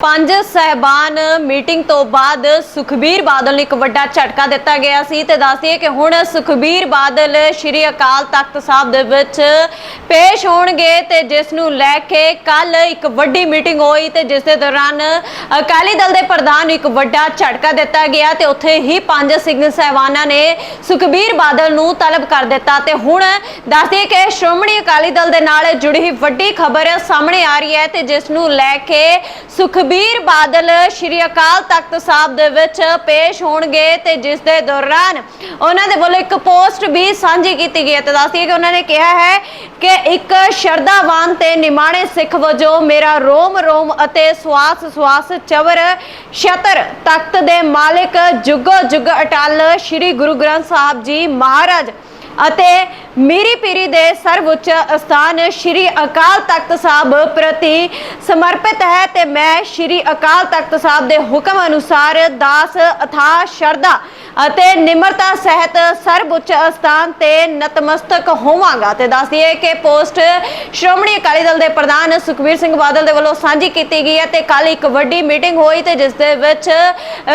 ਪੰਜ ਸਹਿਬਾਨ ਮੀਟਿੰਗ ਤੋਂ ਬਾਅਦ ਸੁਖਬੀਰ ਬਾਦਲ ਨੂੰ ਇੱਕ ਵੱਡਾ ਝਟਕਾ ਦਿੱਤਾ ਗਿਆ ਸੀ ਤੇ ਦੱਸਦੀਏ ਕਿ ਹੁਣ ਸੁਖਬੀਰ ਬਾਦਲ ਸ਼੍ਰੀ ਅਕਾਲ ਤਖਤ ਸਾਹਿਬ ਦੇ ਵਿੱਚ ਪੇਸ਼ ਹੋਣਗੇ ਤੇ ਜਿਸ ਨੂੰ ਲੈ ਕੇ ਕੱਲ ਇੱਕ ਵੱਡੀ ਮੀਟਿੰਗ ਹੋਈ ਤੇ ਜਿਸ ਦੇ ਦੌਰਾਨ ਅਕਾਲੀ ਦਲ ਦੇ ਪ੍ਰਧਾਨ ਨੂੰ ਇੱਕ ਵੱਡਾ ਝਟਕਾ ਦਿੱਤਾ ਗਿਆ ਤੇ ਉੱਥੇ ਹੀ ਪੰਜ ਸਿੰਘ ਸਹਿਬਾਨਾਂ ਨੇ ਸੁਖਬੀਰ ਬਾਦਲ ਨੂੰ ਤਲਬ ਕਰ ਦਿੱਤਾ ਤੇ ਹੁਣ ਦੱਸਦੀਏ ਕਿ ਸ਼੍ਰੋਮਣੀ ਅਕਾਲੀ ਦਲ ਦੇ ਨਾਲ ਜੁੜੀ ਵੱਡੀ ਖਬਰ ਸਾਹਮਣੇ ਆ ਰਹੀ ਹੈ ਤੇ ਜਿਸ ਨੂੰ ਲੈ ਕੇ ਸੁਖ ਸੁਖਬੀਰ ਬਾਦਲ ਸ਼੍ਰੀ ਅਕਾਲ ਤਖਤ ਸਾਹਿਬ ਦੇ ਵਿੱਚ ਪੇਸ਼ ਹੋਣਗੇ ਤੇ ਜਿਸ ਦੇ ਦੌਰਾਨ ਉਹਨਾਂ ਦੇ ਵੱਲੋਂ ਇੱਕ ਪੋਸਟ ਵੀ ਸਾਂਝੀ ਕੀਤੀ ਗਈ ਹੈ। ਤੇ ਦੱਸਦੀ ਹੈ ਕਿ ਉਹਨਾਂ ਨੇ ਕਿਹਾ ਹੈ ਕਿ ਇੱਕ ਸ਼ਰਧਾਵਾਨ ਤੇ ਨਿਮਾਣੇ ਸਿੱਖ ਵਜੋਂ ਮੇਰਾ ਰੋਮ ਰੋਮ ਅਤੇ ਸਵਾਸ ਸਵਾਸ ਚਵਰ ਸ਼ਤਰ ਤਖਤ ਦੇ ਮਾਲਿਕ ਜੁਗੋ ਜੁਗ ਅਟਲ ਸ਼੍ਰੀ ਗੁਰੂ ਗ੍ਰੰਥ ਸਾਹਿਬ ਜੀ ਮਹਾਰਾਜ ਅਤੇ ਮੀਰੀ ਪੀਰੀ ਦੇ ਸਰਵਉੱਚ ਅਸਥਾਨ ਸ਼੍ਰੀ ਅਕਾਲ ਤਖਤ ਸਾਹਿਬ ਪ੍ਰਤੀ ਸਮਰਪਿਤ ਹੈ ਤੇ ਮੈਂ ਸ਼੍ਰੀ ਅਕਾਲ ਤਖਤ ਸਾਹਿਬ ਦੇ ਹੁਕਮ ਅਨੁਸਾਰ ਦਾਸ ਅਥਾ ਸ਼ਰਧਾ ਅਤੇ ਨਿਮਰਤਾ ਸਹਿਤ ਸਰਵਉੱਚ ਅਸਥਾਨ ਤੇ ਨਤਮਸਤਕ ਹੋਵਾਂਗਾ ਤੇ ਦੱਸ ਦਈਏ ਕਿ ਪੋਸਟ ਸ਼੍ਰੋਮਣੀ ਅਕਾਲੀ ਦਲ ਦੇ ਪ੍ਰਧਾਨ ਸੁਖਬੀਰ ਸਿੰਘ ਬਾਦਲ ਦੇ ਵੱਲੋਂ ਸਾਂਝੀ ਕੀਤੀ ਗਈ ਹੈ ਤੇ ਕੱਲ ਇੱਕ ਵੱਡੀ ਮੀਟਿੰਗ ਹੋਈ ਤੇ ਜਿਸ ਦੇ ਵਿੱਚ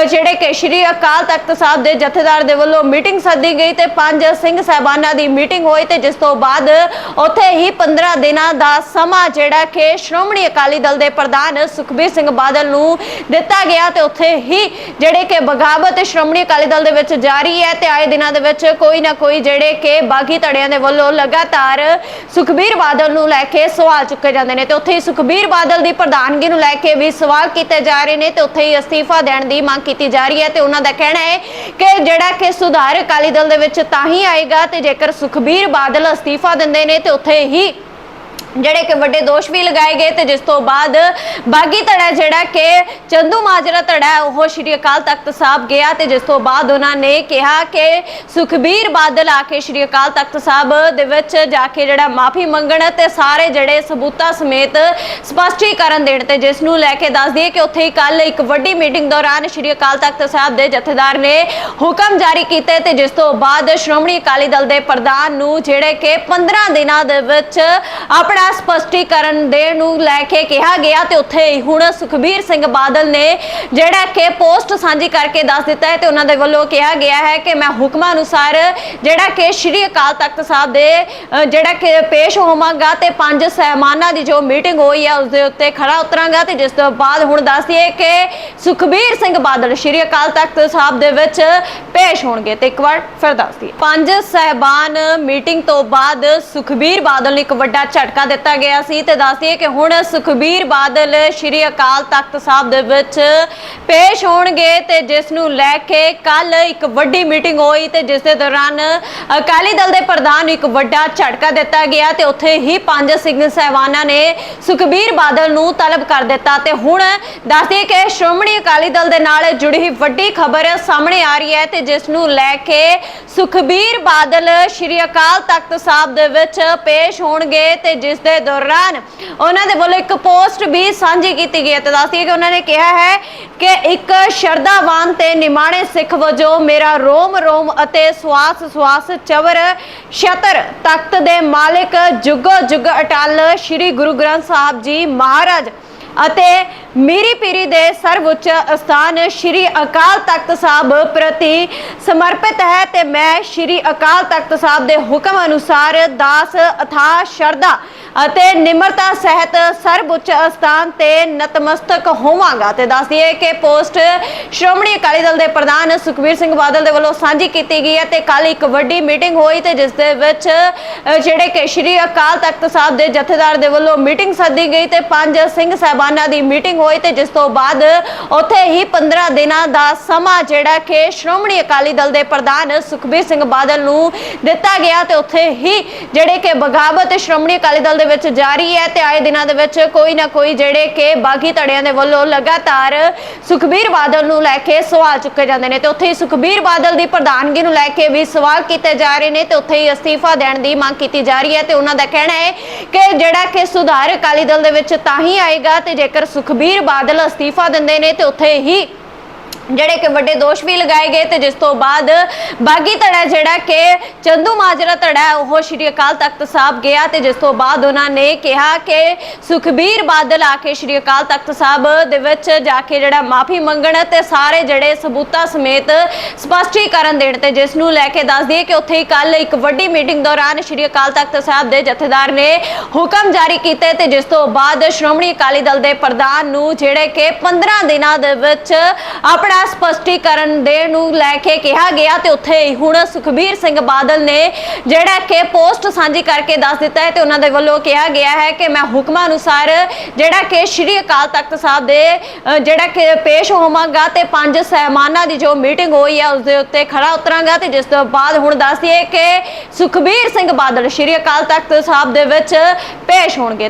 ਜਿਹੜੇ ਕਿ ਸ਼੍ਰੀ ਅਕਾਲ ਤਖਤ ਸਾਹਿਬ ਦੇ ਜਥੇਦਾਰ ਦੇ ਵੱਲੋਂ ਮੀਟਿੰਗ ਸੱਦੀ ਗਈ ਤੇ ਪੰਜ ਸਿੰਘ ਸਹਿਬਾਨਾਂ ਦੀ ਮੀਟਿੰਗ ਹੋਈ ਤੇ ਜਿਸ ਤੋਂ ਬਾਅਦ ਉੱਥੇ ਹੀ 15 ਦਿਨਾਂ ਦਾ ਸਮਾਂ ਜਿਹੜਾ ਕਿ ਸ਼੍ਰੋਮਣੀ ਅਕਾਲੀ ਦਲ ਦੇ ਪ੍ਰਧਾਨ ਸੁਖਬੀਰ ਸਿੰਘ ਬਾਦਲ ਨੂੰ ਦਿੱਤਾ ਗਿਆ ਤੇ ਉੱਥੇ ਹੀ ਜਿਹੜੇ ਕਿ ਬਗਾਵਤ ਸ਼੍ਰੋਮਣੀ ਅਕਾਲੀ ਦਲ ਦੇ ਵਿੱਚ ਜਾਰੀ ਹੈ ਤੇ ਆਏ ਦਿਨਾਂ ਦੇ ਵਿੱਚ ਕੋਈ ਨਾ ਕੋਈ ਜਿਹੜੇ ਕਿ ਬਾਗੀ ਧੜਿਆਂ ਦੇ ਵੱਲੋਂ ਲਗਾਤਾਰ ਸੁਖਬੀਰ ਬਾਦਲ ਨੂੰ ਲੈ ਕੇ ਸਵਾਲ ਚੁੱਕੇ ਜਾਂਦੇ ਨੇ ਤੇ ਉੱਥੇ ਹੀ ਸੁਖਬੀਰ ਬਾਦਲ ਦੀ ਪ੍ਰਧਾਨਗੀ ਨੂੰ ਲੈ ਕੇ ਵੀ ਸਵਾਲ ਕੀਤੇ ਜਾ ਰਹੇ ਨੇ ਤੇ ਉੱਥੇ ਹੀ ਅਸਤੀਫਾ ਦੇਣ ਦੀ ਮੰਗ ਕੀਤੀ ਜਾ ਰਹੀ ਹੈ ਤੇ ਉਹਨਾਂ ਦਾ ਕਹਿਣਾ ਹੈ ਕਿ ਜਿਹੜਾ ਕਿ ਸੁਧਾਰ ਅਕਾਲੀ ਦਲ ਦੇ ਵਿੱਚ ਤਾਂ ਹੀ ਆਏਗਾ ਤੇ ਜੇਕਰ ਸੁਖਬੀਰ ਬਾਦਲ ਅਸਤੀਫਾ ਦਿੰਦੇ ਨੇ ਤੇ ਉੱਥੇ ਹੀ ਜਿਹੜੇ ਕਿ ਵੱਡੇ ਦੋਸ਼ ਵੀ ਲਗਾਏ ਗਏ ਤੇ ਜਿਸ ਤੋਂ ਬਾਅਦ ਬਾਗੀ ਧੜਾ ਜਿਹੜਾ ਕਿ ਚੰਦੂ ਮਾਜਰਾ ਧੜਾ ਉਹ ਸ਼੍ਰੀ ਅਕਾਲ ਤਖਤ ਸਾਹਿਬ ਗਿਆ ਤੇ ਜਿਸ ਤੋਂ ਬਾਅਦ ਉਹਨਾਂ ਨੇ ਕਿਹਾ ਕਿ ਸੁਖਬੀਰ ਬਾਦਲ ਆ ਕੇ ਸ਼੍ਰੀ ਅਕਾਲ ਤਖਤ ਸਾਹਿਬ ਦੇ ਵਿੱਚ ਜਾ ਕੇ ਜਿਹੜਾ ਮਾਫੀ ਮੰਗਣ ਤੇ ਸਾਰੇ ਜਿਹੜੇ ਸਬੂਤਾਂ ਸਮੇਤ ਸਪਸ਼ਟੀਕਰਨ ਦੇਣ ਤੇ ਜਿਸ ਨੂੰ ਲੈ ਕੇ ਦੱਸ ਦਈਏ ਕਿ ਉੱਥੇ ਹੀ ਕੱਲ ਇੱਕ ਵੱਡੀ ਮੀਟਿੰਗ ਦੌਰਾਨ ਸ਼੍ਰੀ ਅਕਾਲ ਤਖਤ ਸਾਹਿਬ ਦੇ ਜਥੇਦਾਰ ਨੇ ਹੁਕਮ ਜਾਰੀ ਕੀਤੇ ਤੇ ਜਿਸ ਤੋਂ ਬਾਅਦ ਸ਼੍ਰੋਮਣੀ ਅਕਾਲੀ ਦਲ ਦੇ ਪ੍ਰਧਾਨ ਨੂੰ ਜਿਹੜੇ ਕਿ 15 ਦਿਨਾਂ ਦੇ ਵਿੱਚ ਆਪਣਾ ਸਪਸ਼ਟੀਕਰਨ ਦੇਣ ਨੂੰ ਲੈ ਕੇ ਕਿਹਾ ਗਿਆ ਤੇ ਉੱਥੇ ਹੀ ਹੁਣ ਸੁਖਬੀਰ ਸਿੰਘ ਬਾਦਲ ਨੇ ਜਿਹੜਾ ਕਿ ਪੋਸਟ ਸਾਂਝੀ ਕਰਕੇ ਦੱਸ ਦਿੱਤਾ ਹੈ ਤੇ ਉਹਨਾਂ ਦੇ ਵੱਲੋਂ ਕਿਹਾ ਗਿਆ ਹੈ ਕਿ ਮੈਂ ਹੁਕਮਾਂ ਅਨੁਸਾਰ ਜਿਹੜਾ ਕਿ ਸ਼੍ਰੀ ਅਕਾਲ ਤਖਤ ਸਾਹਿਬ ਦੇ ਜਿਹੜਾ ਕਿ ਪੇਸ਼ ਹੋਵਾਂਗਾ ਤੇ ਪੰਜ ਸਹਿਮਾਨਾਂ ਦੀ ਜੋ ਮੀਟਿੰਗ ਹੋਈ ਹੈ ਉਸ ਦੇ ਉੱਤੇ ਖੜਾ ਉਤਰਾਂਗਾ ਤੇ ਜਿਸ ਤੋਂ ਬਾਅਦ ਹੁਣ ਦੱਸ ਦਈਏ ਕਿ ਸੁਖਬੀਰ ਸਿੰਘ ਬਾਦਲ ਸ਼੍ਰੀ ਅਕਾਲ ਤਖਤ ਸਾਹਿਬ ਦੇ ਵਿੱਚ ਪੇਸ਼ ਹੋਣਗੇ ਤੇ ਇੱਕ ਵਾਰ ਫਿਰ ਦੱਸ ਦਈਏ ਪੰਜ ਸਹਿਬਾਨ ਮੀਟਿੰਗ ਤੋਂ ਬਾਅਦ ਸੁਖਬੀਰ ਬਾਦਲ ਨੇ ਇੱਕ ਵੱਡਾ ਝਟਕਾ ਦਿੱਤਾ ਗਿਆ ਸੀ ਤੇ ਦੱਸ ਦਈਏ ਕਿ ਹੁਣ ਸੁਖਬੀਰ ਬਾਦਲ ਸ਼੍ਰੀ ਅਕਾਲ ਤਖਤ ਸਾਹਿਬ ਦੇ ਵਿੱਚ ਪੇਸ਼ ਹੋਣਗੇ ਤੇ ਜਿਸ ਨੂੰ ਲੈ ਕੇ ਕੱਲ ਇੱਕ ਵੱਡੀ ਮੀਟਿੰਗ ਹੋਈ ਤੇ ਜਿਸ ਦੇ ਦੌਰਾਨ ਅਕਾਲੀ ਦਲ ਦੇ ਪ੍ਰਧਾਨ ਇੱਕ ਵੱਡਾ ਝਟਕਾ ਦਿੱਤਾ ਗਿਆ ਤੇ ਉੱਥੇ ਹੀ ਪੰਜ ਸਿੰਘ ਸਹਿਬਾਨਾਂ ਨੇ ਸੁਖਬੀਰ ਬਾਦਲ ਨੂੰ ਤਲਬ ਕਰ ਦਿੱਤਾ ਤੇ ਹੁਣ ਦੱਸ ਦਈਏ ਕਿ ਸ਼੍ਰੋਮਣੀ ਅਕਾਲੀ ਦਲ ਦੇ ਨਾਲ ਜੁੜੀ ਵੱਡੀ ਖਬਰ ਸਾਹਮਣੇ ਆ ਰਹੀ ਹੈ ਤੇ ਜਿਸ ਨੂੰ ਲੈ ਕੇ ਸੁਖਬੀਰ ਬਾਦਲ ਸ਼੍ਰੀ ਅਕਾਲ ਤਖਤ ਸਾਹਿਬ ਦੇ ਵਿੱਚ ਪੇਸ਼ ਹੋਣਗੇ ਤੇ ਜਿਸ ਦੇ ਦੌਰਾਨ ਉਹਨਾਂ ਦੇ ਵੱਲੋਂ ਇੱਕ ਪੋਸਟ ਵੀ ਸਾਂਝੀ ਕੀਤੀ ਗਈ ਹੈ ਤੇ ਦੱਸਦੀ ਕਿ ਉਹਨਾਂ ਨੇ ਕਿਹਾ ਹੈ ਕਿ ਇੱਕ ਸ਼ਰਧਾਵਾਨ ਤੇ ਨਿਮਾਣੇ ਸਿੱਖ ਵਜੋਂ ਮੇਰਾ ਰੋਮ ਰੋਮ ਅਤੇ ਸਵਾਸ ਸਵਾਸ ਚਵਰ ਛਤਰ ਤਖਤ ਦੇ ਮਾਲਿਕ ਜੁਗੋ ਜੁਗ ਅਟਲ ਸ਼੍ਰੀ ਗੁਰੂ ਗ੍ਰੰਥ ਸਾਹਿਬ ਜੀ ਮਹਾਰਾਜ ਅਤੇ ਮੀਰੀ ਪੀਰੀ ਦੇ ਸਰਵਉੱਚ ਅਸਥਾਨ ਸ਼੍ਰੀ ਅਕਾਲ ਤਖਤ ਸਾਹਿਬ ਪ੍ਰਤੀ ਸਮਰਪਿਤ ਹੈ ਤੇ ਮੈਂ ਸ਼੍ਰੀ ਅਕਾਲ ਤਖਤ ਸਾਹਿਬ ਦੇ ਹੁਕਮ ਅਨੁਸਾਰ ਦਾਸ ਅਥਾ ਸ਼ਰਧਾ ਅਤੇ ਨਿਮਰਤਾ ਸਹਿਤ ਸਰਵਉੱਚ ਅਸਥਾਨ ਤੇ ਨਤਮਸਤਕ ਹੋਵਾਂਗਾ ਤੇ ਦੱਸ ਦਈਏ ਕਿ ਪੋਸਟ ਸ਼੍ਰੋਮਣੀ ਅਕਾਲੀ ਦਲ ਦੇ ਪ੍ਰਧਾਨ ਸੁਖਬੀਰ ਸਿੰਘ ਬਾਦਲ ਦੇ ਵੱਲੋਂ ਸਾਂਝੀ ਕੀਤੀ ਗਈ ਹੈ ਤੇ ਕੱਲ ਇੱਕ ਵੱਡੀ ਮੀਟਿੰਗ ਹੋਈ ਤੇ ਜਿਸ ਦੇ ਵਿੱਚ ਜਿਹੜੇ ਕਿ ਸ਼੍ਰੀ ਅਕਾਲ ਤਖਤ ਸਾਹਿਬ ਦੇ ਜਥੇਦਾਰ ਦੇ ਵੱਲੋਂ ਮੀਟਿੰਗ ਸੱਦੀ ਗਈ ਤੇ ਪੰਜ ਸਿੰਘ ਸਹਿਬਾਨਾਂ ਦੀ ਮੀਟਿੰਗ ਹੋਈ ਤੇ ਜਿਸ ਤੋਂ ਬਾਅਦ ਉੱਥੇ ਹੀ 15 ਦਿਨਾਂ ਦਾ ਸਮਾਂ ਜਿਹੜਾ ਕਿ ਸ਼੍ਰੋਮਣੀ ਅਕਾਲੀ ਦਲ ਦੇ ਪ੍ਰਧਾਨ ਸੁਖਬੀਰ ਸਿੰਘ ਬਾਦਲ ਨੂੰ ਦਿੱਤਾ ਗਿਆ ਤੇ ਉੱਥੇ ਹੀ ਜਿਹੜੇ ਕਿ ਬਗਾਵਤ ਸ਼੍ਰੋਮਣੀ ਅਕਾਲੀ ਦਲ ਦੇ ਵਿੱਚ ਜਾਰੀ ਹੈ ਤੇ ਆਏ ਦਿਨਾਂ ਦੇ ਵਿੱਚ ਕੋਈ ਨਾ ਕੋਈ ਜਿਹੜੇ ਕਿ ਬਾਗੀ ਧੜਿਆਂ ਦੇ ਵੱਲੋਂ ਲਗਾਤਾਰ ਸੁਖਬੀਰ ਬਾਦਲ ਨੂੰ ਲੈ ਕੇ ਸਵਾਲ ਚੁੱਕੇ ਜਾਂਦੇ ਨੇ ਤੇ ਉੱਥੇ ਹੀ ਸੁਖਬੀਰ ਬਾਦਲ ਦੀ ਪ੍ਰਧਾਨਗੀ ਨੂੰ ਲੈ ਕੇ ਵੀ ਸਵਾਲ ਕੀਤੇ ਜਾ ਰਹੇ ਨੇ ਤੇ ਉੱਥੇ ਹੀ ਅਸਤੀਫਾ ਦੇਣ ਦੀ ਮੰਗ ਕੀਤੀ ਜਾ ਰਹੀ ਹੈ ਤੇ ਉਹਨਾਂ ਦਾ ਕਹਿਣਾ ਹੈ ਕਿ ਜਿਹੜਾ ਕਿ ਸੁਧਾਰ ਅਕਾਲੀ ਦਲ ਦੇ ਵਿੱਚ ਤਾਂ ਹੀ ਆਏਗਾ ਤੇ ਜੇਕਰ ਸੁਖਬੀਰ ਬਾਦਲ ਅਸਤੀਫਾ ਦਿੰਦੇ ਨੇ ਤੇ ਉੱਥੇ ਹੀ ਜਿਹੜੇ ਕਿ ਵੱਡੇ ਦੋਸ਼ ਵੀ ਲਗਾਏ ਗਏ ਤੇ ਜਿਸ ਤੋਂ ਬਾਅਦ ਬਾਗੀ ਧੜਾ ਜਿਹੜਾ ਕਿ ਚੰਦੂ ਮਾਜਰਾ ਧੜਾ ਉਹ ਸ਼੍ਰੀ ਅਕਾਲ ਤਖਤ ਸਾਹਿਬ ਗਿਆ ਤੇ ਜਿਸ ਤੋਂ ਬਾਅਦ ਉਹਨਾਂ ਨੇ ਕਿਹਾ ਕਿ ਸੁਖਬੀਰ ਬਾਦਲ ਆ ਕੇ ਸ਼੍ਰੀ ਅਕਾਲ ਤਖਤ ਸਾਹਿਬ ਦੇ ਵਿੱਚ ਜਾ ਕੇ ਜਿਹੜਾ ਮਾਫੀ ਮੰਗਣ ਤੇ ਸਾਰੇ ਜਿਹੜੇ ਸਬੂਤਾਂ ਸਮੇਤ ਸਪਸ਼ਟੀਕਰਨ ਦੇਣ ਤੇ ਜਿਸ ਨੂੰ ਲੈ ਕੇ ਦੱਸ ਦਈਏ ਕਿ ਉੱਥੇ ਹੀ ਕੱਲ ਇੱਕ ਵੱਡੀ ਮੀਟਿੰਗ ਦੌਰਾਨ ਸ਼੍ਰੀ ਅਕਾਲ ਤਖਤ ਸਾਹਿਬ ਦੇ ਜਥੇਦਾਰ ਨੇ ਹੁਕਮ ਜਾਰੀ ਕੀਤੇ ਤੇ ਜਿਸ ਤੋਂ ਬਾਅਦ ਸ਼੍ਰੋਮਣੀ ਅਕਾਲੀ ਦਲ ਦੇ ਪ੍ਰਧਾਨ ਨੂੰ ਜਿਹੜੇ ਕਿ 15 ਦਿਨਾਂ ਦੇ ਵਿੱਚ ਆਪਣਾ ਸਪਸ਼ਟੀਕਰਨ ਦੇਣ ਨੂੰ ਲੈ ਕੇ ਕਿਹਾ ਗਿਆ ਤੇ ਉੱਥੇ ਹੁਣ ਸੁਖਬੀਰ ਸਿੰਘ ਬਾਦਲ ਨੇ ਜਿਹੜਾ ਕਿ ਪੋਸਟ ਸਾਂਝੀ ਕਰਕੇ ਦੱਸ ਦਿੱਤਾ ਹੈ ਤੇ ਉਹਨਾਂ ਦੇ ਵੱਲੋਂ ਕਿਹਾ ਗਿਆ ਹੈ ਕਿ ਮੈਂ ਹੁਕਮਾਂ ਅਨੁਸਾਰ ਜਿਹੜਾ ਕਿ ਸ਼੍ਰੀ ਅਕਾਲ ਤਖਤ ਸਾਹਿਬ ਦੇ ਜਿਹੜਾ ਕਿ ਪੇਸ਼ ਹੋਵਾਂਗਾ ਤੇ ਪੰਜ ਸਹਿਮਾਨਾਂ ਦੀ ਜੋ ਮੀਟਿੰਗ ਹੋਈ ਹੈ ਉਸ ਦੇ ਉੱਤੇ ਖੜਾ ਉਤਰਾਂਗਾ ਤੇ ਜਿਸ ਤੋਂ ਬਾਅਦ ਹੁਣ ਦੱਸ ਦਈਏ ਕਿ ਸੁਖਬੀਰ ਸਿੰਘ ਬਾਦਲ ਸ਼੍ਰੀ ਅਕਾਲ ਤਖਤ ਸਾਹਿਬ ਦੇ ਵਿੱਚ ਪੇਸ਼ ਹੋਣਗੇ।